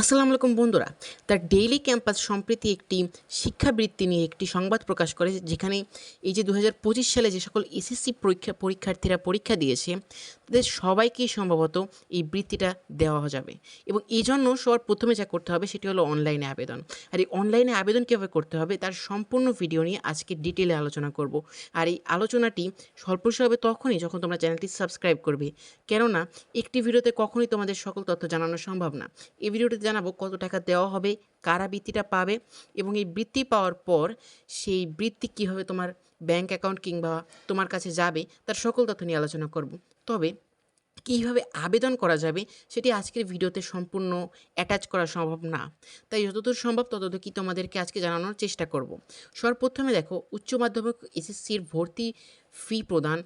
আসসালামু আলাইকুম বন্ধুরা। দ্য ডেইলি ক্যাম্পাস সম্প্রতি একটি শিক্ষাবৃত্তি নিয়ে একটি সংবাদ প্রকাশ করে যেখানে এই যে দু হাজার পঁচিশ সালে যে সকল এসএসসি পরীক্ষা, পরীক্ষার্থীরা পরীক্ষা দিয়েছে, তাদের সবাইকেই সম্ভবত এই বৃত্তিটা দেওয়া যাবে। এবং এই জন্য সবার প্রথমে যা করতে হবে সেটি হলো অনলাইনে আবেদন। আর এই অনলাইনে আবেদন কীভাবে করতে হবে তার সম্পূর্ণ ভিডিও নিয়ে আজকে ডিটেলে আলোচনা করব। আর এই আলোচনাটি স্বল্পসে হবে তখনই যখন তোমরা চ্যানেলটি সাবস্ক্রাইব করবে। কেননা, একটি ভিডিওতে কখনোই তোমাদের সকল তথ্য জানানো সম্ভব না। এই জানাব কত টাকা দেওয়া হবে, কারা বৃত্তিটা পাবে এবং এই বৃত্তি পাওয়ার পর সেই বৃত্তি কীভাবে তোমার ব্যাংক অ্যাকাউন্ট কিংবা তোমার কাছে যাবে তার সকল তথ্য নিয়ে আলোচনা করব। তবে কীভাবে আবেদন করা যাবে সেটি আজকের ভিডিওতে সম্পূর্ণ অ্যাটাচ করা সম্ভব না। তাই যতদূর সম্ভব ততদূর কি তোমাদেরকে আজকে জানানোর চেষ্টা করব। সর্বপ্রথমে দেখো, উচ্চ মাধ্যমিক এসএসসির ভর্তি ফি প্রদান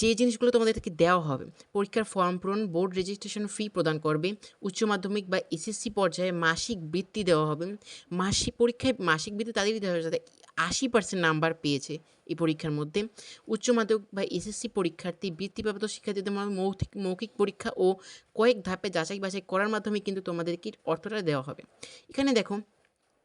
যে জিনিসগুলো তোমাদেরকে দেওয়া হবে, পরীক্ষার ফর্ম পূরণ বোর্ড রেজিস্ট্রেশন ফি প্রদান করবে, উচ্চ মাধ্যমিক বা এসএসসি পর্যায়ে মাসিক বৃত্তি দেওয়া হবে, মাসিক পরীক্ষায় মাসিক বৃত্তি তাদেরই দেওয়া হবে, যাতে আশি পার্সেন্ট নাম্বার পেয়েছে এই পরীক্ষার মধ্যে। উচ্চ মাধ্যমিক বা এসএসসি পরীক্ষার্থী বৃত্তিপ্রাপ্ত শিক্ষার্থীদের মৌখিক মৌখিক পরীক্ষা ও কয়েক ধাপে যাচাই বাছাই করার মাধ্যমে কিন্তু তোমাদেরকে অর্থটা দেওয়া হবে। এখানে দেখো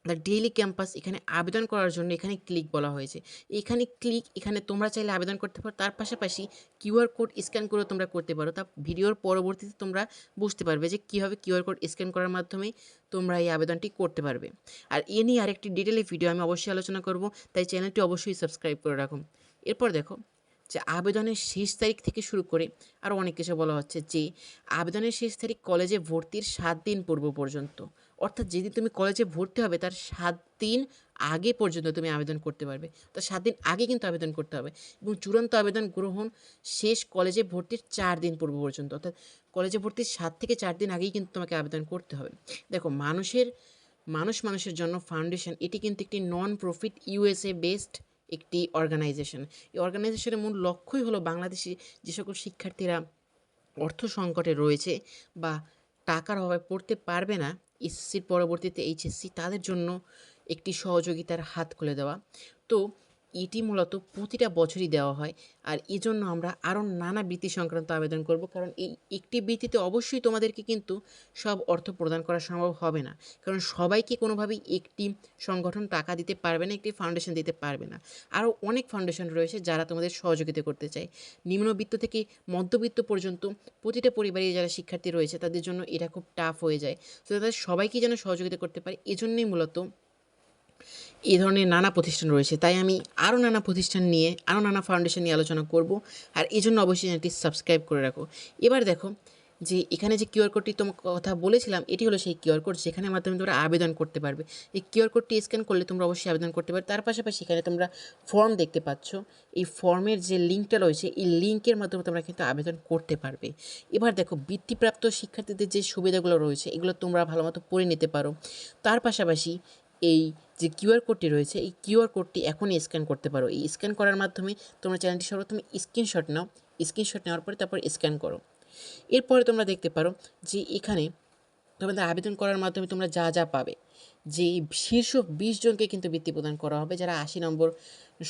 দ্য ডেইলি ক্যাম্পাস, এখানে আবেদন করার জন্য এখানে ক্লিক বলা হয়েছে। এখানে ক্লিক, এখানে তোমরা চাইলে আবেদন করতে পারো। তার পাশাপাশি কিউআর কোড স্ক্যান করেও তোমরা করতে পারো। তা ভিডিওর পরবর্তীতে তোমরা বুঝতে পারবে যে কীভাবে কিউআর কোড স্ক্যান করার মাধ্যমে তোমরা এই আবেদনটি করতে পারবে। আর এ নিয়ে আরেকটি ডিটেলে ভিডিও আমি অবশ্যই আলোচনা করব, তাই চ্যানেলটি অবশ্যই সাবস্ক্রাইব করে রাখুন এরপর দেখো যে আবেদনের শেষ তারিখ থেকে শুরু করে আরও অনেক কিছু বলা হচ্ছে যে, আবেদনের শেষ তারিখ কলেজে ভর্তির সাত দিন পূর্ব পর্যন্ত। অর্থাৎ যেদিন তুমি কলেজে ভর্তি হবে, তার সাত দিন আগে পর্যন্ত তুমি আবেদন করতে পারবে। তার সাত দিন আগে কিন্তু আবেদন করতে হবে এবং চূড়ান্ত আবেদন গ্রহণ শেষ কলেজে ভর্তির চার দিন পূর্ব পর্যন্ত। অর্থাৎ কলেজে ভর্তির সাত থেকে চার দিন আগেই কিন্তু তোমাকে আবেদন করতে হবে। দেখো, মানুষের, মানুষ মানুষের জন্য ফাউন্ডেশন এটি কিন্তু একটি নন প্রফিট ইউএসএ বেসড একটি অর্গানাইজেশন এই অর্গানাইজেশনের মূল লক্ষ্যই হলো বাংলাদেশি যে সকল শিক্ষার্থীরা অর্থ সংকটে রয়েছে বা টাকার অভাবে পড়তে পারবে না এসএসসির পরবর্তীতে এইচএসসি তাদের জন্য একটি সহযোগিতার হাত খুলে দেওয়া। তো এটি মূলত প্রতিটা বছরই দেওয়া হয়। আর এই জন্য আমরা আরও নানা বৃত্তি সংক্রান্ত আবেদন করব, কারণ এই একটি বৃত্তিতে অবশ্যই তোমাদেরকে কিন্তু সব অর্থ প্রদান করা সম্ভব হবে না। কারণ সবাইকে কোনোভাবেই একটি সংগঠন টাকা দিতে পারবে না, একটি ফাউন্ডেশন দিতে পারবে না। আরও অনেক ফাউন্ডেশন রয়েছে যারা তোমাদের সহযোগিতা করতে চায়। নিম্নবিত্ত থেকে মধ্যবিত্ত পর্যন্ত প্রতিটা পরিবারে যারা শিক্ষার্থী রয়েছে, তাদের জন্য এটা খুব টাফ হয়ে যায়। তো তাদের সবাইকে যেন সহযোগিতা করতে পারে, এজন্যই মূলত এই ধরনের নানা প্রতিষ্ঠান রয়েছে। তাই আমি আরও নানা প্রতিষ্ঠান নিয়ে, আরও নানা ফাউন্ডেশন নিয়ে আলোচনা করব। আর এই জন্য অবশ্যই চ্যানেলটি সাবস্ক্রাইব করে রাখো। এবার দেখো যে এখানে যে কিউআর কোডটি তোমার কথা বলেছিলাম, এটি হলো সেই কিউআর কোড যেখানে মাধ্যমে তোমরা আবেদন করতে পারবে। এই কিউআর কোডটি স্ক্যান করলে তোমরা অবশ্যই আবেদন করতে পারবে। তার পাশাপাশি এখানে তোমরা ফর্ম দেখতে পাচ্ছ। এই ফর্মের যে লিঙ্কটা রয়েছে, এই লিঙ্কের মাধ্যমে তোমরা কিন্তু আবেদন করতে পারবে। এবার দেখো বৃত্তিপ্রাপ্ত শিক্ষার্থীদের যে সুবিধাগুলো রয়েছে, এগুলো তোমরা ভালো মতো পড়ে নিতে পারো। তার পাশাপাশি এই যে কিউআর কোডটি রয়েছে, এই কিউআর কোডটি এখনই স্ক্যান করতে পারো। এই স্ক্যান করার মাধ্যমে তোমরা চ্যানেলটি সর্বপ্রথমে স্ক্রিনশট নাও। স্ক্রিনশট নেওয়ার পরে তারপর স্ক্যান করো। এরপরে তোমরা দেখতে পারো যে এখানে তোমাদের আবেদন করার মাধ্যমে তোমরা যা যা পাবে। যে শীর্ষ বিশ জনকে কিন্তু বৃত্তি প্রদান করা হবে, যারা আশি নম্বর,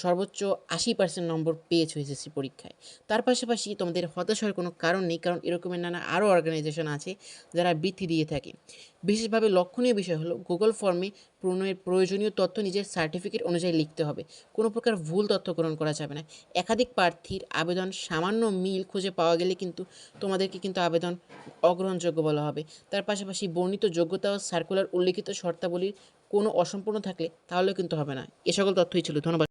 সর্বোচ্চ আশি পার্সেন্ট নম্বর পেয়েছে এসএসসি পরীক্ষায়। তার পাশাপাশি তোমাদের হতাশার কোনো কারণ নেই, কারণ এরকমের নানা আরও অর্গানাইজেশন আছে যারা বৃত্তি দিয়ে থাকে। বিশেষভাবে লক্ষণীয় বিষয় হলো গুগল ফর্মে পূরণের প্রয়োজনীয় তথ্য নিজের সার্টিফিকেট অনুযায়ী লিখতে হবে। কোনো প্রকার ভুল তথ্য গ্রহণ করা যাবে না। একাধিক প্রার্থীর আবেদন সামান্য মিল খুঁজে পাওয়া গেলে কিন্তু তোমাদেরকে কিন্তু আবেদন অগ্রহণযোগ্য বলা হবে। তার পাশাপাশি বর্ণিত যোগ্যতা ও সার্কুলার উল্লিখিত শর্তাবলীর কোনো অসম্পূর্ণ থাকলে তাহলেও কিন্তু হবে না। এ সকল তথ্যই ছিল। ধন্যবাদ।